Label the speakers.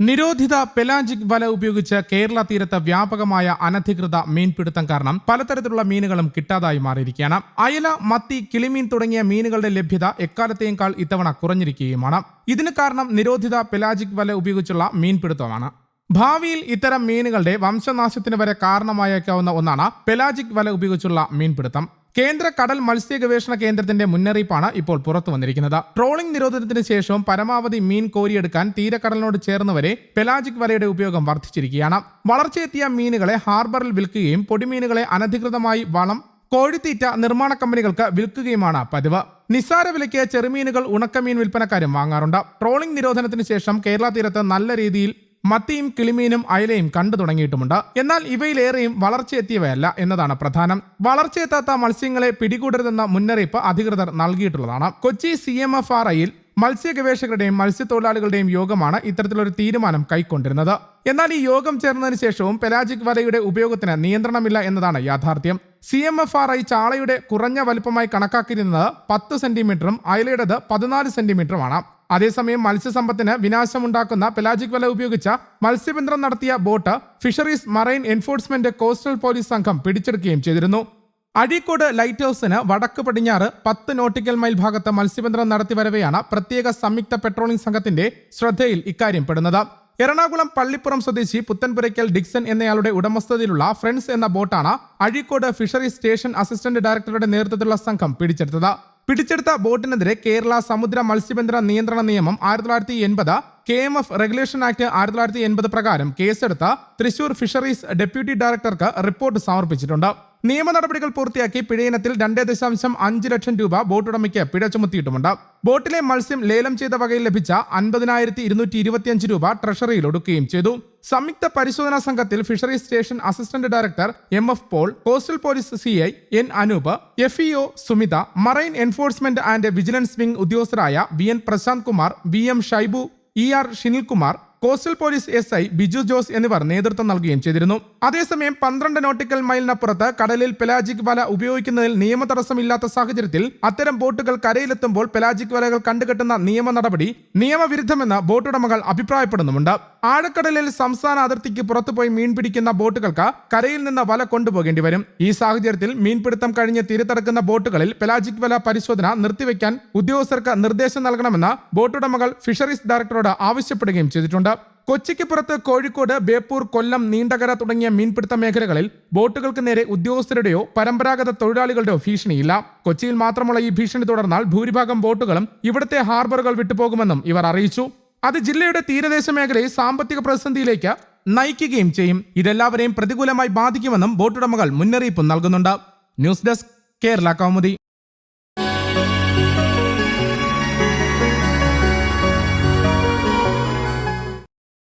Speaker 1: നിരോധിത പെലാജിക് വല ഉപയോഗിച്ച് കേരള തീരത്ത് വ്യാപകമായ അനധികൃത മീൻപിടുത്തം കാരണം പലതരത്തിലുള്ള മീനുകളും കിട്ടാതായി മാറിയിരിക്കുകയാണ്. അയല മത്തി കിളിമീൻ തുടങ്ങിയ മീനുകളുടെ ലഭ്യത എക്കാലത്തേക്കാൾ ഇത്തവണ കുറഞ്ഞിരിക്കുകയുമാണ്. ഇതിന് കാരണം നിരോധിത പെലാജിക് വല ഉപയോഗിച്ചുള്ള മീൻപിടുത്തമാണ്. ഭാവിയിൽ ഇത്തരം മീനുകളുടെ വംശനാശത്തിന് വരെ കാരണമായേക്കാവുന്ന ഒന്നാണ് പെലാജിക് വല ഉപയോഗിച്ചുള്ള മീൻപിടുത്തം. കേന്ദ്ര കടൽ മത്സ്യ ഗവേഷണ കേന്ദ്രത്തിന്റെ മുന്നറിയിപ്പാണ് ഇപ്പോൾ പുറത്തു വന്നിരിക്കുന്നത്. ട്രോളിംഗ് നിരോധനത്തിന് ശേഷവും പരമാവധി മീൻ കോരിയെടുക്കാൻ തീരക്കടലിനോട് ചേർന്ന് വരെ പെലാജിക് വലയുടെ ഉപയോഗം വർദ്ധിച്ചിരിക്കുകയാണ്. വളർച്ചയെത്തിയ മീനുകളെ ഹാർബറിൽ വിൽക്കുകയും പൊടിമീനുകളെ അനധികൃതമായി വളം കോഴിത്തീറ്റ നിർമ്മാണ കമ്പനികൾക്ക് വിൽക്കുകയുമാണ് പതിവ്. നിസ്സാര വിലയ്ക്ക് ചെറുമീനുകൾ ഉണക്കമീൻ വിൽപ്പനക്കാരും വാങ്ങാറുണ്ട്. ട്രോളിംഗ് നിരോധനത്തിന് ശേഷം കേരള തീരത്ത് നല്ല രീതിയിൽ മത്തിയും കിളിമീനും അയലയും കണ്ടു തുടങ്ങിയിട്ടുമുണ്ട്. എന്നാൽ ഇവയിലേറെയും വളർച്ചയെത്തിയവയല്ല എന്നതാണ് പ്രധാനം. വളർച്ചയെത്താത്ത മത്സ്യങ്ങളെ പിടികൂടരുതെന്ന മുന്നറിയിപ്പ് അധികൃതർ നൽകിയിട്ടുള്ളതാണ്. Kochi C M F R ഐയിൽ മത്സ്യ ഗവേഷകരുടെയും മത്സ്യത്തൊഴിലാളികളുടെയും യോഗമാണ് ഇത്തരത്തിലൊരു തീരുമാനം കൈക്കൊണ്ടിരുന്നത്. എന്നാൽ ഈ യോഗം ചേർന്നതിന് ശേഷവും പെലാജിക് വലയുടെ ഉപയോഗത്തിന് നിയന്ത്രണമില്ല എന്നതാണ് യാഥാർത്ഥ്യം. C M F R I ചാളയുടെ കുറഞ്ഞ വലുപ്പമായി കണക്കാക്കിയിരുന്നത് പത്ത് സെന്റിമീറ്ററും അയലയുടേത് പതിനാല് സെന്റിമീറ്ററുമാണ്. അതേസമയം മത്സ്യസമ്പത്തിന് വിനാശമുണ്ടാക്കുന്ന പെലാജിക് വല ഉപയോഗിച്ച മത്സ്യബന്ധനം നടത്തിയ boat fisheries marine enforcement coastal police സംഘം പിടിച്ചെടുക്കുകയും ചെയ്തിരുന്നു. അഴീക്കോട് ലൈറ്റ് ഹൌസിന് വടക്ക് പടിഞ്ഞാറ് പത്ത് നോട്ടിക്കൽ മൈൽ ഭാഗത്ത് മത്സ്യബന്ധനം നടത്തി വരവെയാണ് പ്രത്യേക സംയുക്ത പെട്രോളിംഗ് സംഘത്തിന്റെ ശ്രദ്ധയിൽ ഇക്കാര്യം പെടുന്നത്. എറണാകുളം പള്ളിപ്പുറം സ്വദേശി പുത്തൻപുരയ്ക്കൽ ഡിക്സൺ എന്നയാളുടെ ഉടമസ്ഥതയിലുള്ള ഫ്രണ്ട്സ് എന്ന ബോട്ടാണ് അഴീക്കോട് ഫിഷറീസ് സ്റ്റേഷൻ അസിസ്റ്റന്റ് ഡയറക്ടറുടെ നേതൃത്വത്തിലുള്ള സംഘം പിടിച്ചെടുത്തത്. പിടിച്ചെടുത്ത ബോട്ടിനെതിരെ കേരള സമുദ്ര മത്സ്യബന്ധന നിയന്ത്രണ നിയമം ആയിരത്തി തൊള്ളായിരത്തി എൺപത് K M F regulation act ആയിരത്തി തൊള്ളായിരത്തി എൺപത് പ്രകാരം കേസെടുത്ത തൃശൂർ ഫിഷറീസ് ഡെപ്യൂട്ടി ഡയറക്ടർക്ക് റിപ്പോർട്ട് സമർപ്പിച്ചിട്ടുണ്ട്. നിയമ നടപടികൾ പൂർത്തിയാക്കി പിഴയിനത്തിൽ രണ്ടേ ദശാംശം അഞ്ച് ലക്ഷം രൂപ ബോട്ടുടമയ്ക്ക് പിഴ ചുമത്തിയിട്ടുമുണ്ട്. ബോട്ടിലെ മത്സ്യം ലേലം ചെയ്ത വകയിൽ ലഭിച്ച അൻപതിനായിരത്തി ഇരുന്നൂറ്റി ഇരുപത്തിയഞ്ച് രൂപ ട്രഷറിയിൽ ഒടുക്കുകയും ചെയ്തു. സംയുക്ത പരിശോധനാ സംഘത്തിൽ fisheries station assistant director M F Paul coastal police C I N Anoop F E O Sumitha marine enforcement and vigilance wing ഉദ്യോഗസ്ഥരായ V N Prashanth Kumar V M Shaibu E R Shinilkumar coastal police S I Biju Jose എന്നിവർ നേതൃത്വം നൽകുകയും ചെയ്തിരുന്നു. അതേസമയം പന്ത്രണ്ട് nautical മൈലിനപ്പുറത്ത് കടലിൽ pelagic വല ഉപയോഗിക്കുന്നതിൽ നിയമ തടസ്സമില്ലാത്ത സാഹചര്യത്തിൽ അത്തരം ബോട്ടുകൾ കരയിലെത്തുമ്പോൾ പെലാജിക് വലകൾ കണ്ടുകെട്ടുന്ന നിയമ നടപടി നിയമവിരുദ്ധമെന്ന് ബോട്ടുടമകൾ അഭിപ്രായപ്പെടുന്നുമുണ്ട്. ആഴക്കടലിൽ സംസ്ഥാന അതിർത്തിക്ക് പുറത്തുപോയി മീൻ പിടിക്കുന്ന ബോട്ടുകൾക്ക് കരയിൽ നിന്ന് വല കൊണ്ടുപോകേണ്ടി വരും. ഈ സാഹചര്യത്തിൽ മീൻപിടുത്തം കഴിഞ്ഞ് തീരത്തടക്കുന്ന ബോട്ടുകളിൽ പെലാജിക് വല പരിശോധന നിർത്തിവെക്കാൻ ഉദ്യോഗസ്ഥർക്ക് നിർദ്ദേശം നൽകണമെന്ന് ബോട്ടുടമകൾ ഫിഷറീസ് ഡയറക്ടറോട് ആവശ്യപ്പെടുകയും ചെയ്തിട്ടുണ്ട്. കൊച്ചിക്ക് പുറത്ത് കോഴിക്കോട് ബേപ്പൂർ കൊല്ലം നീണ്ടകര തുടങ്ങിയ മീൻപിടുത്ത മേഖലകളിൽ ബോട്ടുകൾക്ക് നേരെ ഉദ്യോഗസ്ഥരുടെയോ പരമ്പരാഗത തൊഴിലാളികളുടെയോ ഭീഷണിയില്ല. കൊച്ചിയിൽ മാത്രമുള്ള ഈ ഭീഷണി തുടർന്നാൽ ഭൂരിഭാഗം ബോട്ടുകളും ഇവിടുത്തെ ഹാർബറുകൾ വിട്ടുപോകുമെന്നും ഇവർ അറിയിച്ചു. അത് ജില്ലയുടെ തീരദേശ മേഖലയെ സാമ്പത്തിക പ്രതിസന്ധിയിലേക്ക് നയിക്കുകയും ചെയ്യും. ഇതെല്ലാവരെയും പ്രതികൂലമായി ബാധിക്കുമെന്നും ബോട്ടുടമകൾ മുന്നറിയിപ്പ് നൽകുന്നുണ്ട്. News desk Kerala Kaumudi.